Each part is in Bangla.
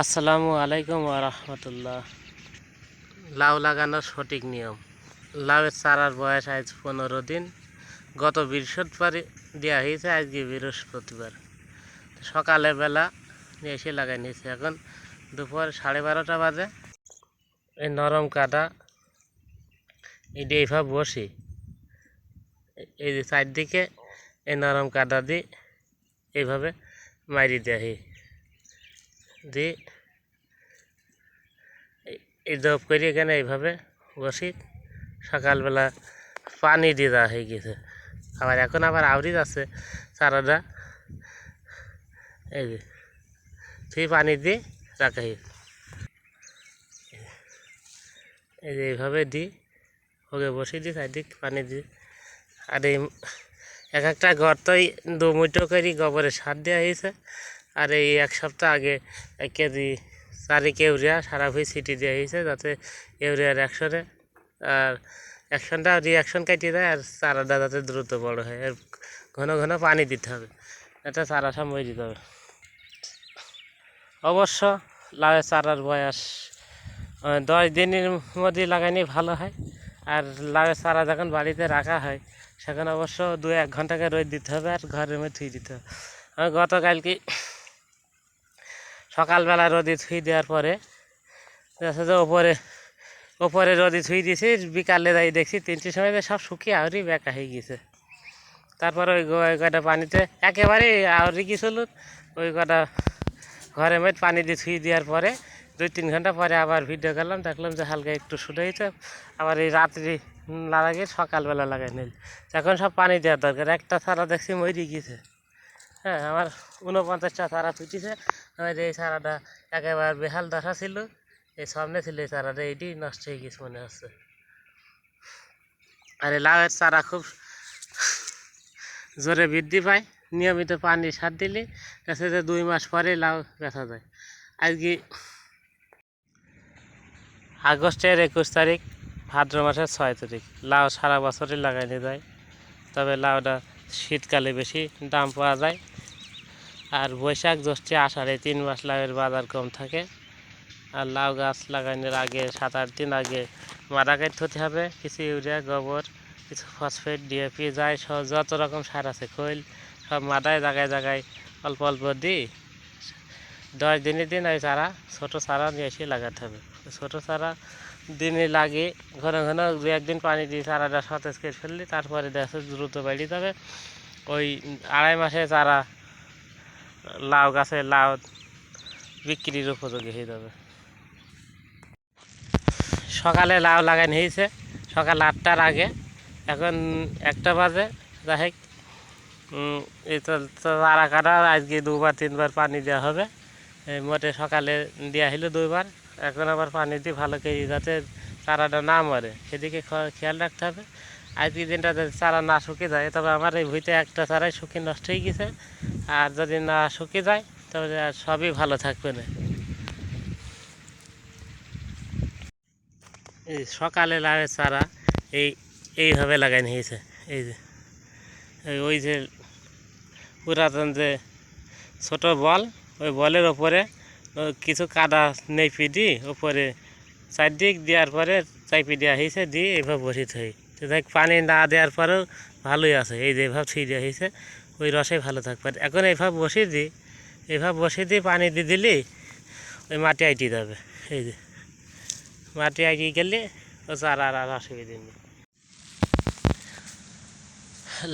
আসসালামু আলাইকুম রহমতুল্লাহ। লাউ লাগানোর সঠিক নিয়ম। লাউয়ের চারার বয়স আজ পনেরো দিন। গত বৃহস্পতিবার দেওয়া হয়েছে, আজকে বৃহস্পতিবার। সকালে বেলা এসে লাগাই নিয়েছে। এখন দুপুর সাড়ে বারোটা বাজে। এই নরম কাদা এটা এইভাবে বসি। এই যে চারদিকে এই নরম কাদা দিয়ে এইভাবে মারি দেওয়া হয়। দিয়ে এই- দপ করে এখানে এইভাবে বসি। সকালবেলা পানি দিয়ে দেওয়া হয়ে গেছে। আবার এখন আবার আউরি যাচ্ছে চারাটা। এই যে, সেই পানি দিয়ে রাখা হয়েছে। এই যে এইভাবে দিই ওকে বসিয়ে দিই চারদিক পানি দিই আর এই এক একটা গর্তই দু মুঠো করে গোবরের সার দেওয়া হয়েছে। আর এই এক সপ্তাহ আগে এক কেজি চারিক ইউরিয়া সারা ভুঁই ছিটি দেওয়া হয়েছে যাতে ইউরিয়ার অ্যাকশনে আর অ্যাকশনটা রিয়াকশন কাটিয়ে দেয়, আর চারাটা যাতে দ্রুত বড় হয়। আর ঘন ঘন পানি দিতে হবে, এটা চারা সময় দিতে হবে। অবশ্য লাউয়ের চারার বয়স দশ দিনের মধ্যে লাগাইলে ভালো হয়, আর লাউয়ের চারা যখন বাড়িতে রাখা হয়, সেখানে অবশ্য দু এক ঘন্টাকে রোদ দিতে হবে, আর ঘরের মধ্যে দিতে হবে। আমি গতকালকে সকালবেলা রোদে থুই দেওয়ার পরে, দেখা যে ওপরে ওপরে রোদে থুই দিয়েছি, বিকালে যাই দেখছি তিনটের সময় সব শুকিয়ে আহরি বেকা হয়ে গেছে তারপরে ওই কটা পানিতে একেবারেই আহরি গেছিল ওই কটা ঘরে মধ্যে পানি দিয়ে থুই দেওয়ার পরে দুই তিন ঘণ্টা পরে আবার ভিডিও করলাম, দেখলাম যে হালকা একটু শুনে হয়েছে আবার এই রাত্রি লাগাই সকালবেলা লাগাই নিল। এখন সব পানি দেওয়ার দরকার, একটা ছাড়া দেখছি মরি গেছে হ্যাঁ আমার উনপঞ্চাশটা চারা ফুটেছে আমার এই চারাটা একেবারে বেহাল দশা ছিল, এই সামনে ছিল, এই চারাটা এইটি নষ্ট হয়ে গেছে মনে হচ্ছে। আর এই লাউয়ের চারা খুব জোরে বৃদ্ধি পায়, নিয়মিত পানি সার দিলে যে দুই মাস পরে লাউ বেচা যায় আজকে আগস্টের একুশ তারিখ, ভাদ্র মাসের ছয় তারিখ, লাউ সারা বছরই লাগাইতে যায় তবে লাউটা শীতকালে বেশি দাম পাওয়া যায়। আর বৈশাখ জ্যৈষ্ঠে আষাঢ়ে তিন মাস লাউয়ের বাজার কম থাকে। আর লাউ গাছ লাগানোর আগে সাত আট দিন আগে মারা কাটতে হতে হবে, কিছু ইউরিয়া, গোবর, কিছু ফসফেট ডিএপি যায় সব যত রকম সার আছে, খৈল সব মাদায় জায়গায় জায়গায় অল্প অল্প দিই। দশ দিনের দিন ওই চারা, ছোটো চারা নিয়ে এসে লাগাতে হবে। ছোটো চারা দিনে লাগে ঘন ঘন দু একদিন পানি দিয়ে চারাটা সতেজ করে ফেললে তারপরে দেখা দ্রুত বেড়ে যাবে। ওই আড়াই মাসে চারা লাউ গাছে লাউ বিক্রির উপযোগী হয়ে যাবে। সকালে লাউ লাগানো হয়েছে, সকাল আটটার আগে। এখন একটা বাজে, যাই এই তো তো চারা কাটা আজকে দুবার, তিনবার পানি দেওয়া হবে। এই মোটে সকালে দেওয়া হলো দুইবার, এখন আবার পানি দিয়ে ভালো করে যাতে চারাটা না মরে। সেদিকে খেয়াল রাখতে হবে। আজকে দিনটা চারা না শুকিয়ে যায়, তবে আমার এই ভুঁইতে একটা চারাই শুকিয়ে নষ্ট হয়ে গেছে। আর যদি না শুকিয়ে যায় তবে আর সবই ভালো থাকবে না। এই সকালে লাগে চারা, এই, এইভাবে লাগানো হয়েছে এই যে ওই যে পুরাতন যে ছোট বল, ওই বলের ওপরে কিছু কাদা নেপি দিই ওপরে চারদিক দেওয়ার পরে চাইপি দেওয়া হয়েছে, দিয়ে এইভাবে বসিতে হয় দেখ, পানি না দেওয়ার পরেও ভালোই আছে। এই যে এইভাবে ছিঁড়ে হয়েছে ওই রসে ভালো থাকবে এখন এইভাবে বসিয়ে দিই এইভাবে বসিয়ে দিয়ে পানি দিয়ে দিলে ওই মাটি আইটি যাবে। এই যে, মাটি আইটি গেলে ও চারা আর আর অসুবিধে নেই।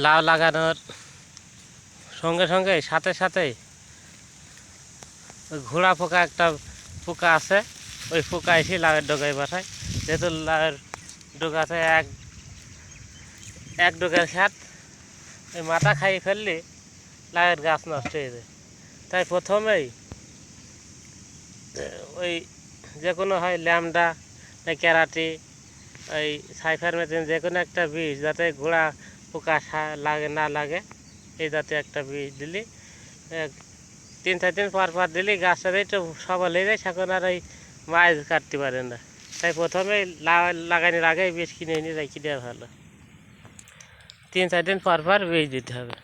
লাউ লাগানোর সঙ্গে সঙ্গে সাথে সাথে ঘোড়া পোকা একটা পোকা আছে, ওই পোকা এসে লাউয়ের ডোকায় বসায়। যেহেতু লাউয়ের ডোকাতে এক এক ডোকার খ্যাত ওই মাথা খাইয়ে ফেললে লাউয়ের গাছ নষ্ট হয়ে যায়। তাই প্রথমেই, ওই যে কোনো হয় ল্যামডা না ক্যারাটি ওই সাইফার মেথিন, যে কোনো একটা বীজ যাতে গোড়া পোকা লাগে, না লাগে, এই জাতীয় একটা বীজ দিলি। তিন চার দিন পর পর দিলে গাছটা একটু সবল হয়ে যায়, সেখন আর ওই মাছ কাটতে পারে না। তাই প্রথমে লাগানোর আগে বীজ কিনে এনে রেখে দেওয়া ভালো। তিন চার দিন পর পর বীজ দিতে হবে।